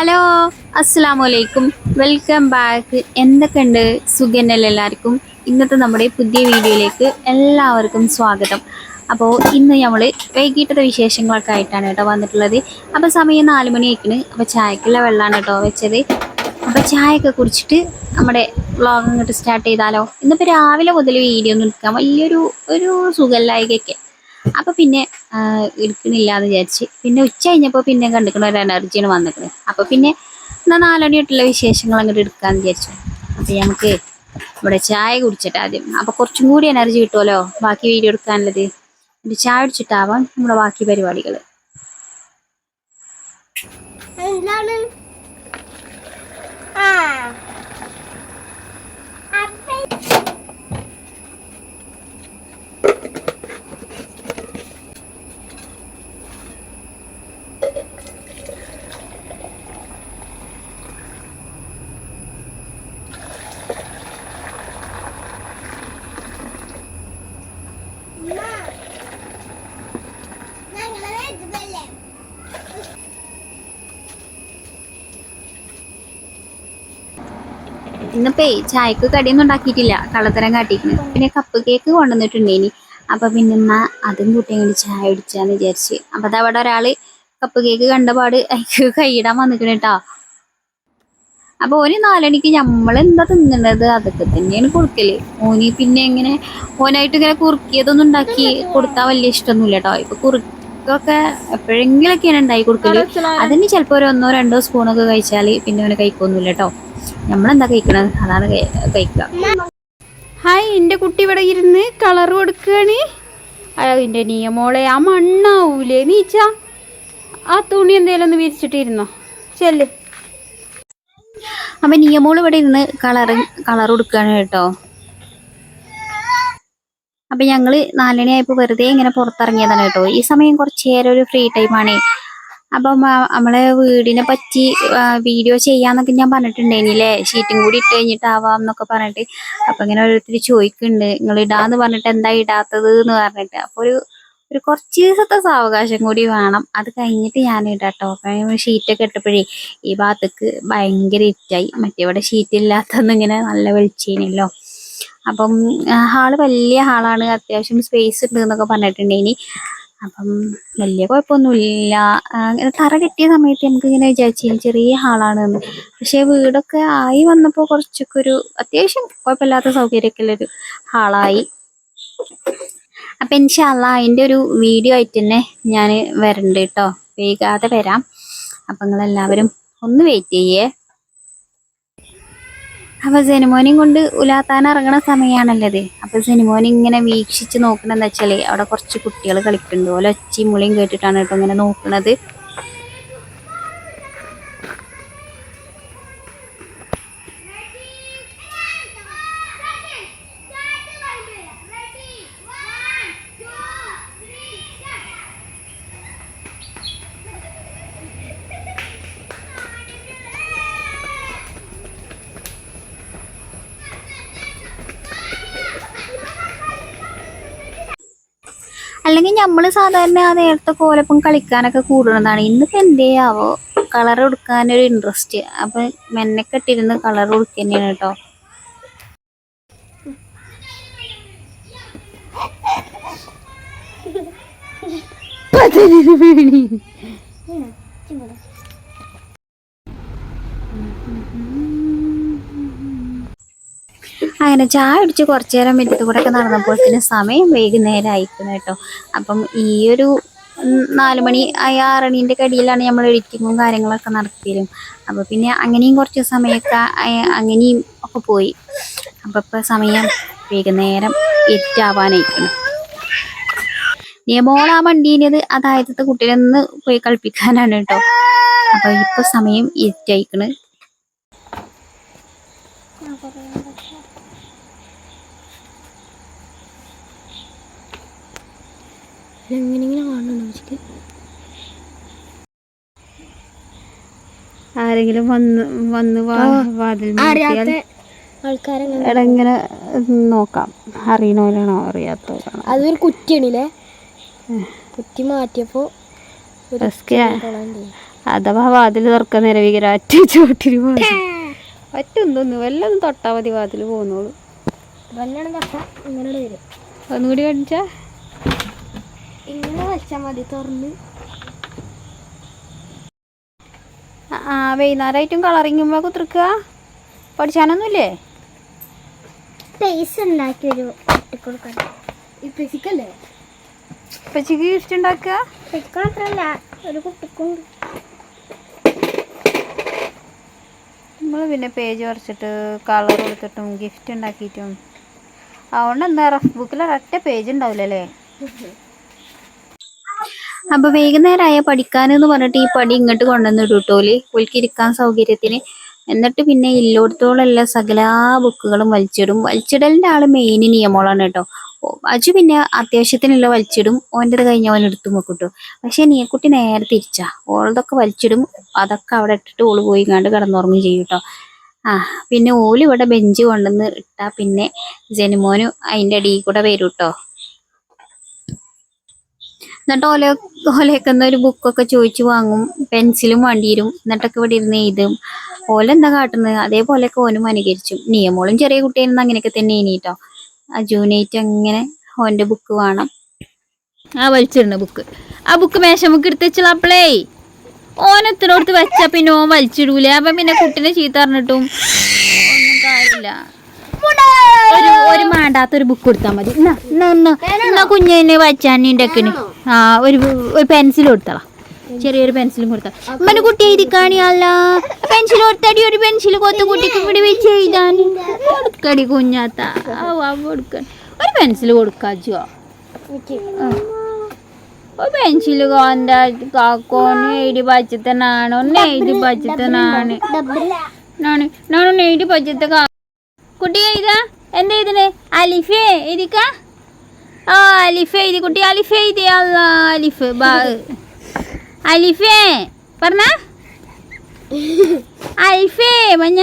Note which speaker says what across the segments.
Speaker 1: Hello അസ്സാം വലൈക്കും welcome back. എന്തൊക്കെയുണ്ട്? സുഖനല്ല എല്ലാവർക്കും? ഇന്നത്തെ നമ്മുടെ പുതിയ വീഡിയോയിലേക്ക് എല്ലാവർക്കും സ്വാഗതം. അപ്പോൾ ഇന്ന് നമ്മൾ വൈകിട്ടത്തെ വിശേഷങ്ങളൊക്കെ ആയിട്ടാണ് കേട്ടോ വന്നിട്ടുള്ളത്. അപ്പോൾ സമയം നാല് മണി ആയിക്കണ് അപ്പോൾ ചായക്കുള്ള വെള്ളമാണ് കേട്ടോ വെച്ചത്. അപ്പോൾ ചായയൊക്കെ കുടിച്ചിട്ട് നമ്മുടെ വ്ളോഗ് അങ്ങോട്ട് സ്റ്റാർട്ട് ചെയ്താലോ. ഇന്നിപ്പോൾ രാവിലെ മുതൽ വീഡിയോ ഒന്നും എടുക്കാം. വലിയൊരു ഒരു സുഖമില്ലായികയൊക്കെ അപ്പൊ പിന്നെ എടുക്കണില്ല എന്ന് വിചാരിച്ച്. പിന്നെ ഉച്ച കഴിഞ്ഞപ്പോൾ പിന്നെ കണ്ടിക്കണ ഒരു എനർജിയാണ് വന്നിക്കണത് അപ്പൊ പിന്നെ എന്നാ നാലണി തൊട്ടുള്ള വിശേഷങ്ങൾ അങ്ങോട്ട് എടുക്കാന്ന് വിചാരിച്ചു. അപ്പൊ നമുക്ക് ഇവിടെ ചായ കുടിച്ചിട്ട് ആദ്യം. അപ്പൊ കുറച്ചും കൂടി എനർജി കിട്ടുമല്ലോ ബാക്കി വീഡിയോ എടുക്കാനുള്ളത്. ഒരു ചായ കുടിച്ചിട്ടാവാം നമ്മുടെ ബാക്കി പരിപാടികൾ
Speaker 2: എന്താണ്? ആ അപ്പ ഞങ്ങളെ ഇതല്ലേ
Speaker 1: ഇന്നിപ്പേ ചായക്ക് കടിയൊന്നും ഉണ്ടാക്കിയിട്ടില്ല. കള്ളത്തരം കാട്ടിക്കുന്നു പിന്നെ കപ്പ് കേക്ക് കൊണ്ടുവന്നിട്ടുണ്ടേനി. അപ്പൊ പിന്നെ അതും കൂട്ടി അങ്ങോട്ട് ചായ അടിച്ചാന്ന് വിചാരിച്ച്. അപ്പൊ അതവിടെ അവിടെ ഒരാൾ കപ്പ് കേക്ക് കണ്ടപാട് അയക്ക് കൈയിടാൻ വന്നിക്കണ കേട്ടോ അപ്പൊ ഓന് നാലണിക്ക് നമ്മൾ എന്താ തിന്നണത് അതൊക്കെ തന്നെയാണ് കൊടുക്കൽ. ഓന് പിന്നെ എങ്ങനെ ഓനായിട്ട് ഇങ്ങനെ കുറുക്കിയതൊന്നും ഉണ്ടാക്കി കൊടുത്താൽ വലിയ ഇഷ്ടമൊന്നുമില്ല കേട്ടോ ഇപ്പൊ കുറുക്കൊക്കെ എപ്പോഴെങ്കിലൊക്കെയാണ് ഉണ്ടാക്കി കൊടുക്കൽ. അതിന് ചിലപ്പോ ഒരു ഒന്നോ രണ്ടോ സ്പൂണൊക്കെ കഴിച്ചാൽ പിന്നെ ഓനെ കഴിക്കൊന്നുമില്ല കേട്ടോ നമ്മളെന്താ കഴിക്കണത്? അതാണ് കഴി- കഴിക്കുക. ഹായ് എന്റെ കുട്ടി ഇവിടെ ഇരുന്ന് കളർ കൊടുക്കുകയാണ്. അതിന്റെ നിയമോളെ ആ മണ്ണാവൂലേ നീച്ച. ആ തുണി എന്തേലും ഒന്ന് വിരിച്ചിട്ടിരുന്നോ? ചെല്ല്. അപ്പൊ നിയമോൾ ഇവിടെ ഇരുന്ന് കളർ കളർ കൊടുക്കുകയാണ് കേട്ടോ. അപ്പൊ ഞങ്ങൾ നാലണിയായപ്പോൾ ആയപ്പോ വെറുതെ ഇങ്ങനെ പുറത്തിറങ്ങിയതാണ് കേട്ടോ. ഈ സമയം കുറച്ചു നേരം ഒരു ഫ്രീ ടൈമാണ് അപ്പം നമ്മളെ വീടിനെ പറ്റി വീഡിയോ ചെയ്യാന്നൊക്കെ ഞാൻ പറഞ്ഞിട്ടുണ്ടായിനില്ലേ ഷീറ്റും കൂടി ഇട്ട് കഴിഞ്ഞിട്ടാവാം എന്നൊക്കെ പറഞ്ഞിട്ട്. അപ്പൊ ഇങ്ങനെ ഓരോരുത്തർ ചോദിക്കുന്നുണ്ട്. നിങ്ങൾ ഇടാന്ന് പറഞ്ഞിട്ട് എന്താ ഇടാത്തത്? എന്ന് പറഞ്ഞിട്ട്. അപ്പൊ ഒരു ഒരു കുറച്ച് ദിവസത്തെ സാവകാശം കൂടി വേണം. അത് കഴിഞ്ഞിട്ട് ഞാൻ ഇടാട്ടോ. ഷീറ്റൊക്കെ ഇട്ടപ്പോഴേ ഈ ഭാഗത്തേക്ക് ഭയങ്കര ഇറ്റായി മറ്റേ ഇവിടെ ഷീറ്റ് ഇല്ലാത്തന്ന് ഇങ്ങനെ നല്ല വെളിച്ചേനല്ലോ. അപ്പം ഹാൾ വലിയ ഹാളാണ്. അത്യാവശ്യം സ്പേസ് ഉണ്ട് എന്നൊക്കെ പറഞ്ഞിട്ടുണ്ടേനി അപ്പം വലിയ കുഴപ്പമൊന്നുമില്ല തറ കിട്ടിയ സമയത്ത് നമുക്ക് ഇങ്ങനെ വിചാരിച്ചു ചെറിയ ഹാളാണ് പക്ഷെ വീടൊക്കെ ആയി വന്നപ്പോൾ കുറച്ചൊക്കെ ഒരു അത്യാവശ്യം കുഴപ്പമില്ലാത്ത സൗകര്യമൊക്കെ ഉള്ളൊരു ഹാളായി. അപ്പൊ ഇൻഷാല്ല അതിന്റെ ഒരു വീഡിയോ ആയിട്ട് തന്നെ ഞാൻ വരണ്ട് കേട്ടോ. വേഗാതെ വരാം. അപ്പം നിങ്ങളെല്ലാവരും ഒന്ന് വെയിറ്റ് ചെയ്യേ. അപ്പൊ സെനിമോനെയും കൊണ്ട് ഉലാത്താൻ ഇറങ്ങണ സമയമാണല്ലത് അപ്പൊ സിനിമോൻ ഇങ്ങനെ വീക്ഷിച്ച് നോക്കണെന്ന് വെച്ചാൽ അവിടെ കുറച്ച് കുട്ടികൾ കളിക്കുന്നുണ്ട്. ഓലെ ഒച്ചയും മുളിയും കേട്ടിട്ടാണ് കേട്ടോ ഇങ്ങനെ നോക്കണത് അല്ലെങ്കിൽ നമ്മൾ സാധാരണ ആ നേരത്തെ കോലപ്പം കളിക്കാനൊക്കെ കൂടുന്നതാണ് ഇന്നിപ്പോ എന്തേ ആവോ? കളർ കൊടുക്കാനൊരു ഇൻട്രസ്റ്റ് അപ്പൊ മെന്നക്കെട്ടിരുന്ന് കളർ കൊടുക്കുക തന്നെയാണ് കേട്ടോ. അങ്ങനെ ചായ അടിച്ച് കുറച്ചു നേരം മുറ്റത്ത് കൂടെ ഒക്കെ നടന്നപ്പോൾ തന്നെ സമയം വൈകുന്നേരം അയക്കുന്നു കേട്ടോ. അപ്പം ഈ ഒരു നാലുമണി നാല് മണി ആ ആറണീന്റെ കടിയിലാണ് നമ്മൾ എഡിറ്റിങ്ങും കാര്യങ്ങളൊക്കെ നടത്തിയതും. അപ്പോൾ പിന്നെ അങ്ങനെയും കുറച്ച് സമയമൊക്കെ അങ്ങനെയും ഒക്കെ പോയി. അപ്പം ഇപ്പം സമയം വൈകുന്നേരം ഇരുട്ടാവാനായിരിക്കണം നിയമോളാ വണ്ടീനത് അതായത് കുട്ടീനെ ഒന്ന് പോയി കളിപ്പിക്കാനാണ് കേട്ടോ. അപ്പൊ ഇപ്പൊ സമയം ഇരുട്ടായിക്കണ്
Speaker 2: എങ്ങനെങ്ങനെ കാണണം വെച്ചിട്ട്.
Speaker 1: ആരെങ്കിലും വന്ന് വന്ന് വാതിൽ ആൾക്കാരെങ്ങനെ നോക്കാം. അറിയണോലാണോ അറിയാത്തവരാണോ?
Speaker 2: അതൊരു കുറ്റിയാണില്ലേ? കുറ്റി മാറ്റിയപ്പോ
Speaker 3: അഥവാ വാതിൽ തുറക്കാൻ നിരവികര ഒറ്റ ചോട്ടിന് പോകും ഒറ്റ ഒന്നൊന്ന് വല്ലതും തൊട്ടാ മതി വാതിൽ
Speaker 2: തൊട്ട ഇങ്ങനെ വരും.
Speaker 3: ഒന്നുകൂടി കാണിച്ചാ?
Speaker 2: ഇങ്ങനെ വെച്ചാൽ മതി തുറന്ന്.
Speaker 3: ആ വൈകുന്നേരമായിട്ടും കളറിങ്ങുമ്പോൾ കുത്തിർക്കുക പഠിച്ചാനൊന്നുമില്ലേ?
Speaker 2: പേസ് ഉണ്ടാക്കി ഒരു കുട്ടിക്കൊടുക്കാൻ ഈ പെസിക്കല്ലേ
Speaker 3: പച്ചക്ക് ഗിഫ്റ്റ് ഉണ്ടാക്കുക?
Speaker 2: ഒരു കുട്ടിക്കുണ്ട്
Speaker 3: നമ്മൾ പിന്നെ പേജ് വരച്ചിട്ട് കളർ കൊടുത്തിട്ടും ഗിഫ്റ്റ് ഉണ്ടാക്കിയിട്ടും. അതുകൊണ്ട് എന്താ റഫ് ബുക്കിൽ ഒരൊറ്റ പേജ് ഉണ്ടാവില്ലല്ലേ? അപ്പൊ വൈകുന്നേരമായ പഠിക്കാനെന്ന് പറഞ്ഞിട്ട് ഈ പടി ഇങ്ങോട്ട് കൊണ്ടുവന്ന് ഇടൂട്ടോൽ ഇരിക്കാൻ സൗകര്യത്തിന്. എന്നിട്ട് പിന്നെ ഇല്ലോടത്തോളെല്ലാം സകല ബുക്കുകളും വലിച്ചിടും. വലിച്ചിടലിന്റെ ആൾ മെയിൻ നിയമങ്ങളാണ് കേട്ടോ അജു പിന്നെ അത്യാവശ്യത്തിനുള്ള വലിച്ചിടും. ഓന്റെത് കഴിഞ്ഞ അവൻ എടുത്തു നോക്കൂട്ടോ പക്ഷെ നീക്കുട്ടി നേരെ തിരിച്ചാ. ഓളതൊക്കെ വലിച്ചിടും. അതൊക്കെ അവിടെ ഇട്ടിട്ട് ഓൾ പോയി കണ്ട് കിടന്നുറങ്ങും ചെയ്യും കേട്ടോ ആ പിന്നെ ഓൽ ഇവിടെ ബെഞ്ച് കൊണ്ടുവന്ന് ഇട്ടാ പിന്നെ ജനുമോനും അതിന്റെ അടിയിൽ കൂടെ വരും കേട്ടോ എന്നിട്ട് ഓല ഓലയൊക്കെ ഒരു ബുക്കൊക്കെ ചോദിച്ചു വാങ്ങും പെൻസിലും വണ്ടിയിരും എന്നിട്ടൊക്കെ ഇവിടെ ഇരുന്ന് എഴുതും. ഓലെന്താ കാട്ടുന്നത്? അതേപോലെയൊക്കെ ഓനും അനുകരിച്ചു. നിയമോളും ചെറിയ കുട്ടിയായിരുന്നു അങ്ങനെയൊക്കെ തന്നെ ഇനിട്ടോ ആ ജൂനേറ്റ് അങ്ങനെ ഓന്റെ ബുക്ക് വേണം. ആ വലിച്ചിരുന്ന ബുക്ക് ആ ബുക്ക് മേശമുക്ക് എടുത്ത് വെച്ചുള്ള അപ്പളേ ഓനെത്തിനോടത്ത് വെച്ചാ പിന്നെ ഓൻ വലിച്ചിടൂല. അപ്പം പിന്നെ കുട്ടീനെ ചീത്ത പറഞ്ഞിട്ടും ഒന്നും കാര്യമില്ല. ഒരു ഒരു മാണ്ടാത്തൊരു ബുക്ക് കൊടുത്താൽ മതി. എന്നാ എന്നാ എന്നാ കുഞ്ഞിനെ കുഞ്ഞിനെ വച്ചാനിണ്ടക്കിന് ആ ഒരു ഒരു പെൻസിൽ കൊടുത്തളാ. ചെറിയൊരു പെൻസിലും കൊടുത്താ ഉമ്മന്റെ കുട്ടി എഴുതിക്കാണിയല്ല പെൻസിൽ കൊടുത്തടി ഒരു പെൻസിൽ കൊത്ത കുട്ടിക്ക് ഇവിടെ വെച്ച് എഴുതാൻ. കൊടുക്കടി കുഞ്ഞാത്ത. കൊടുക്കാൻ ഒരു പെൻസിൽ കൊടുക്കാച്ചോ ഒരു പെൻസിൽ കോണ്ട കാക്കോന്ന് എഴുതി പച്ചത്തനാണ് ഒന്ന് എഴുതി പച്ചത്തനാണ് നാണ് എഴുതി പച്ചത്ത കുട്ടി എഴുതാ. എന്താ എഴുതണേ? അലിഫേ എഴുതിക്ക. ആ അലിഫ് എഴുതി കുട്ടി അലിഫ് എഴുതി. അല്ല അലിഫ് ബാ അലിഫേ പറഞ്ഞ. അൽഫേ മഞ്ഞ.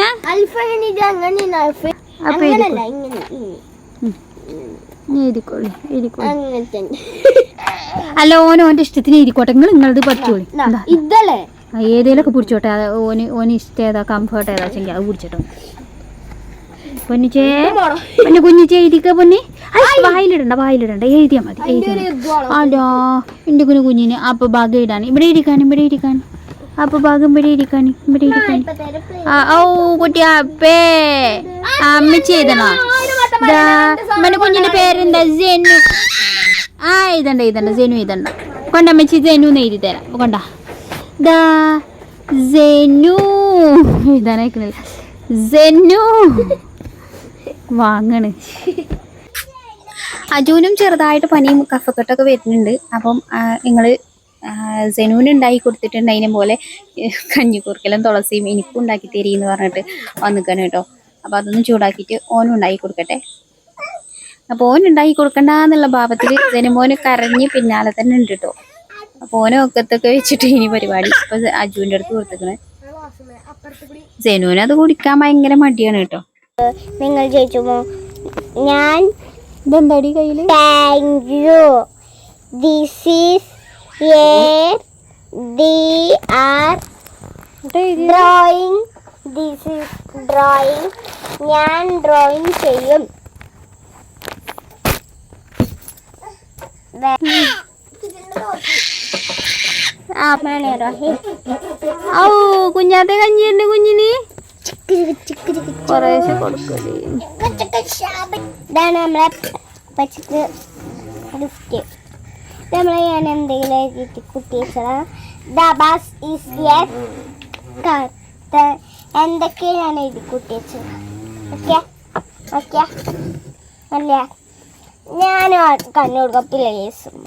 Speaker 3: അല്ല ഓന് ഓന്റെ ഇഷ്ടത്തിന് ഇരിക്കോട്ടെ നിങ്ങൾ നിങ്ങളത് പറ്റൂളി ഏതേലൊക്കെ പിടിച്ചോട്ടെ. ഓന് ഓന് ഇഷ്ടം ഏതാ കംഫർട്ട് ഏതാ വെച്ചെങ്കിൽ അത് പിടിച്ചിട്ടോ. പൊന്നിച്ചേ പൊന്നു കുഞ്ഞിച്ചേ എഴുതിക്ക പൊന്നി? വായിലിടണ്ട വായിലിടണ്ട. എഴുതിയാ മതി അല്ലോ എന്റെ കുഞ്ഞു കുഞ്ഞിന് അപ്പൊ ഭാഗം ഇടാൻ. ഇവിടെ ഇരിക്കാൻ ഇവിടെ ഇരിക്കാൻ. അപ്പൊ ഭാഗം ഇവിടെ ഇരിക്കാൻ ഇവിടെ ഇരിക്കാൻ. ഓ കുട്ടി അപ്പേ. അമ്മച്ചി എഴുതണോ ഉമ്മന്റെ കുഞ്ഞിന്റെ പേരെന്താ? ജെനു. ആ എഴുതണ്ട എഴുതണ്ട ജെനു എഴുതണ്ട കൊണ്ട അമ്മച്ചി ജെനു എന്ന് എഴുതി തരാം. കൊണ്ട. ദാ ജെനു. എഴുതാനായിക്കുന്നില്ല ജെനു. വാങ്ങണ്. അജുനും ചെറുതായിട്ട് പനിയും കഫക്കെട്ടൊക്കെ വരുന്നുണ്ട്. അപ്പം നിങ്ങൾ സെനൂന് ഉണ്ടാക്കി കൊടുത്തിട്ടുണ്ട്. അതിനെ പോലെ കഞ്ഞിക്കുറുക്കലും തുളസിയും എനിക്കും ഉണ്ടാക്കി തരീന്ന് പറഞ്ഞിട്ട് വന്നിക്കണം കേട്ടോ. അപ്പം അതൊന്നും ചൂടാക്കിയിട്ട് ഓനും ഉണ്ടാക്കി കൊടുക്കട്ടെ. അപ്പോൾ ഓൻ ഉണ്ടാക്കി കൊടുക്കണ്ട എന്നുള്ള ഭാവത്തിൽ ജനുമോന് കരഞ്ഞ് പിന്നാലെ തന്നെ ഉണ്ട് കേട്ടോ. അപ്പോൾ ഓനെ ഒക്കത്തൊക്കെ വെച്ചിട്ട് ഇനി പരിപാടി ഇപ്പം അജുവിന്റെ അടുത്ത് കൊടുത്തേക്കണേ. ജനുവിനത് കുടിക്കാൻ ഭയങ്കര മടിയാണ് കേട്ടോ.
Speaker 2: നിങ്ങൾ ചോദിച്ചുമോ? ഞാൻ
Speaker 3: ഇതെന്താടി കയ്യിൽ
Speaker 2: thank you this is a D R drawing this is drawing ഞാൻ ഡ്രോയിങ് ചെയ്യും. ആ മാനേ റോഹി
Speaker 3: ഔ കുഞ്ഞാത്തെ കഞ്ഞിയുണ്ട് കുഞ്ഞിന്. കുറേശ്ശെ കൊടുക്കൽ
Speaker 2: ഇതാണ്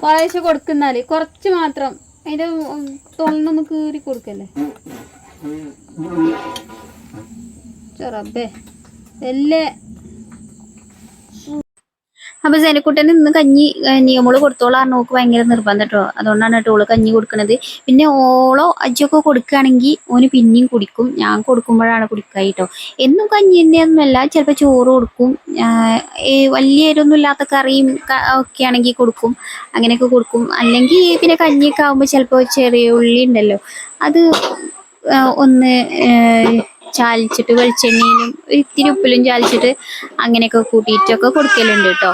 Speaker 3: കുറേശ്ശെ കൊടുക്കുന്നാൽ കുറച്ച് മാത്രം. അതിന്റെ തൊണ്ണൊന്ന് കീറി കൊടുക്കല്ലേ? ചെറബേ അല്ലേ
Speaker 1: അപ്പൊ സേനക്കുട്ടന് ഇന്ന് കഞ്ഞി നിയമോൾ കൊടുത്തോളാം നോക്ക് ഭയങ്കര നിർബന്ധം കേട്ടോ അതുകൊണ്ടാണ് കേട്ടോ ഓൾ കഞ്ഞി കൊടുക്കണത്. പിന്നെ ഓളോ അജ്ജൊക്കെ കൊടുക്കുകയാണെങ്കിൽ ഓന് പിന്നെയും കുടിക്കും. ഞാൻ കൊടുക്കുമ്പോഴാണ് കുടിക്കുക കേട്ടോ എന്നും കഞ്ഞി തന്നെയൊന്നുമല്ല ചിലപ്പോൾ ചോറ് കൊടുക്കും. ആഹ് വലിയ എരിവൊന്നും ഇല്ലാത്ത കറിയും ഒക്കെ ആണെങ്കിൽ കൊടുക്കും. അങ്ങനെയൊക്കെ കൊടുക്കും. അല്ലെങ്കിൽ പിന്നെ കഞ്ഞിയൊക്കെ ആകുമ്പോൾ ചിലപ്പോൾ ചെറിയ ഉള്ളി ഉണ്ടല്ലോ അത് ഒന്ന് ചാലിച്ചിട്ട് വെളിച്ചെണ്ണയിലും ഇത്തിരി ഉപ്പിലും ചാലിച്ചിട്ട് അങ്ങനെയൊക്കെ കൂട്ടിയിട്ടൊക്കെ കൊടുക്കലുണ്ട് കേട്ടോ.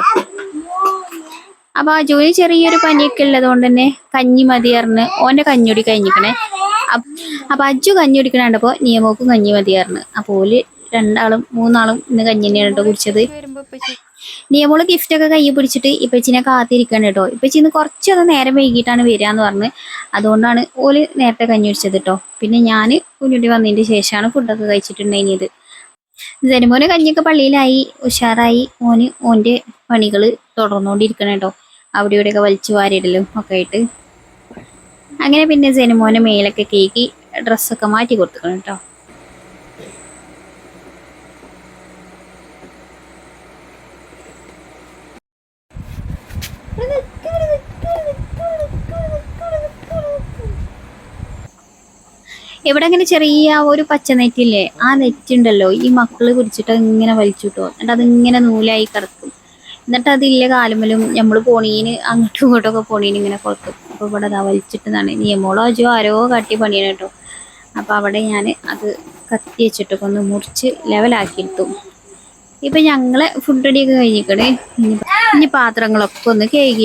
Speaker 1: അപ്പൊ അജുവിന് ചെറിയൊരു പനിയൊക്കെ ഉള്ളത് കൊണ്ട് തന്നെ കഞ്ഞി മതിയാർന്ന് ഓന്റെ കഞ്ഞുടി കഴിഞ്ഞിക്കണേ. അപ്പ് അപ്പൊ അജു കഞ്ഞി കുടിക്കണപ്പോ നിയമോക്കും കഞ്ഞി മതിയാർന്ന് അപ്പൊ ഓൽ രണ്ടാളും മൂന്നാളും ഇന്ന് കഞ്ഞി തന്നെയാണ് കേട്ടോ കുടിച്ചത്. നിയമോൾ ഗിഫ്റ്റ് ഒക്കെ കൈ പിടിച്ചിട്ട് ഇപ്പച്ചിനെ കാത്തിരിക്കണം കേട്ടോ ഇപ്പച്ചി ഇന്ന് കുറച്ചൊന്ന് നേരം വൈകിട്ടാണ് വരിക എന്ന് പറഞ്ഞ്. അതുകൊണ്ടാണ് ഓൽ നേരത്തെ കഞ്ഞി കുടിച്ചത് കേട്ടോ പിന്നെ ഞാൻ കുഞ്ഞുട്ടി വന്നതിന്റെ ശേഷമാണ് ഫുഡൊക്കെ കഴിച്ചിട്ടുണ്ടായിനിയത് ജനുമോന് കഞ്ഞിയൊക്കെ പള്ളിയിലായി ഉഷാറായി. ഓന് ഓന്റെ പണികൾ തുടർന്നുകൊണ്ടിരിക്കണം കേട്ടോ അവിടെ ഇവിടെയൊക്കെ വലിച്ചു വാരിയിടലും ഒക്കെ ആയിട്ട്. അങ്ങനെ പിന്നെ ജനുമോനെ മേലൊക്കെ കേക്കി ഡ്രസ്സൊക്കെ മാറ്റി കൊടുത്തുക്കണം കേട്ടോ ഇവിടെ അങ്ങനെ ചെറിയ ഒരു പച്ച നെറ്റില്ലേ ആ നെറ്റ് ഉണ്ടല്ലോ ഈ മക്കൾ പിടിച്ചിട്ട് ഇങ്ങനെ വലിച്ചിട്ടോ എന്നിട്ട് അതിങ്ങനെ നൂലായി കിടക്കും. എന്നിട്ട് അതില്ല കാലമലും നമ്മൾ പോണീന് അങ്ങോട്ടും ഇങ്ങോട്ടൊക്കെ പോണീന് ഇങ്ങനെ കൊടുക്കും അപ്പൊ ഇവിടെ അതാ വലിച്ചിട്ടെന്നാണ്. നിയമോളോ അജോ ആരോ കാട്ടി പണിയാണ് കേട്ടോ. അപ്പൊ അവിടെ ഞാൻ അത് കത്തി വെച്ചിട്ടൊക്കെ ഒന്ന് മുറിച്ച് ലെവലാക്കി എടുത്തു ഇപ്പൊ ഞങ്ങളെ ഫുഡ് അടിയൊക്കെ കഴിഞ്ഞിക്കണേ. ഇനി പാത്രങ്ങളൊക്കെ ഒന്ന് കേകി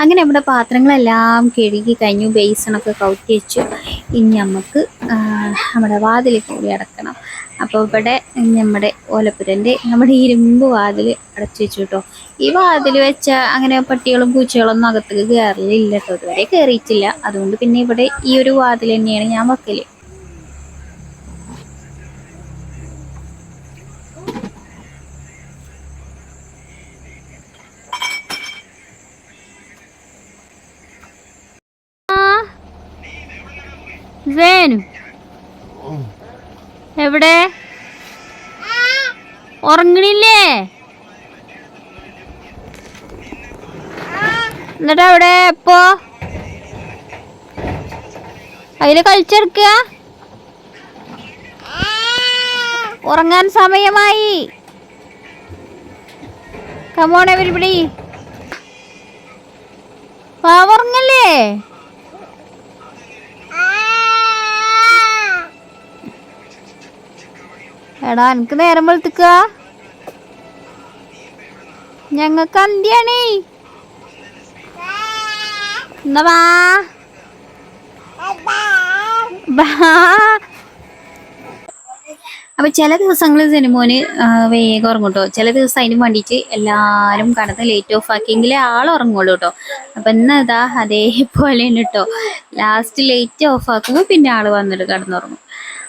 Speaker 1: അങ്ങനെ നമ്മുടെ പാത്രങ്ങളെല്ലാം കഴുകി കഴിഞ്ഞു ബേസണൊക്കെ കൗത്തി വെച്ചു. ഇനി നമുക്ക് നമ്മുടെ വാതിൽ കൂടി അടക്കണം. അപ്പോൾ ഇവിടെ നമ്മുടെ ഓലപ്പുരന്റെ നമ്മുടെ ഇരുമ്പ് വാതിൽ അടച്ചു വെച്ചു കേട്ടോ ഈ വാതിൽ വെച്ച അങ്ങനെ പട്ടികളും പൂച്ചകളൊന്നും അകത്തേക്ക് കയറലില്ല കേട്ടോ ഇതുവരെ കയറിയിട്ടില്ല അതുകൊണ്ട് പിന്നെ ഇവിടെ ഈ ഒരു വാതിൽ തന്നെയാണ് ഞാൻ വെക്കൽ. വേനു എവിടെ? ഉറങ്ങണില്ലേ? എന്നിട്ട് അവിടെ എപ്പോ? അതിൽ കളിച്ചെടുക്ക ഉറങ്ങാൻ സമയമായി. കമോൺ എവരിബഡി ഉറങ്ങല്ലേ? എടാ എനിക്ക് നേരം വെളുത്തുക്ക. ഞങ്ങക്ക് അന്ത്യാണേ. അപ്പൊ ചില ദിവസങ്ങളിൽ സിനിമോന് വേഗം ഉറങ്ങും കേട്ടോ ചില ദിവസം അതിന് വേണ്ടിയിട്ട് എല്ലാരും കടന്ന് ലേറ്റ് ഓഫ് ആക്കിയെങ്കിലേ ആൾ ഉറങ്ങുള്ളൂ കേട്ടോ. അപ്പൊ എന്നതാ അതേപോലെ കേട്ടോ. ലാസ്റ്റ് ലേറ്റ് ഓഫ് ആക്കുമ്പോൾ പിന്നെ ആൾ വന്നിട്ട് കടന്നുറങ്ങും.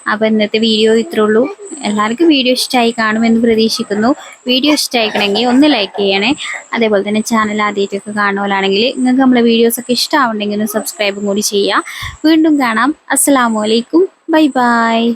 Speaker 1: അപ്പൊ ഇന്നത്തെ വീഡിയോ ഇത്രേ ഉള്ളൂ. എല്ലാവർക്കും വീഡിയോ ഇഷ്ടമായി കാണുമെന്ന് പ്രതീക്ഷിക്കുന്നു. വീഡിയോ ഇഷ്ടമായിക്കണമെങ്കിൽ ഒന്ന് ലൈക്ക് ചെയ്യണേ. അതേപോലെ തന്നെ ചാനൽ ആദ്യമായിട്ടൊക്കെ കാണുമല്ലാണെങ്കിൽ നിങ്ങൾക്ക് നമ്മളെ വീഡിയോസൊക്കെ ഇഷ്ടമാവുണ്ടെങ്കിൽ ഒന്ന് സബ്സ്ക്രൈബും കൂടി ചെയ്യുക. വീണ്ടും കാണാം. അസ്സലാമു അലൈക്കും. Bye bye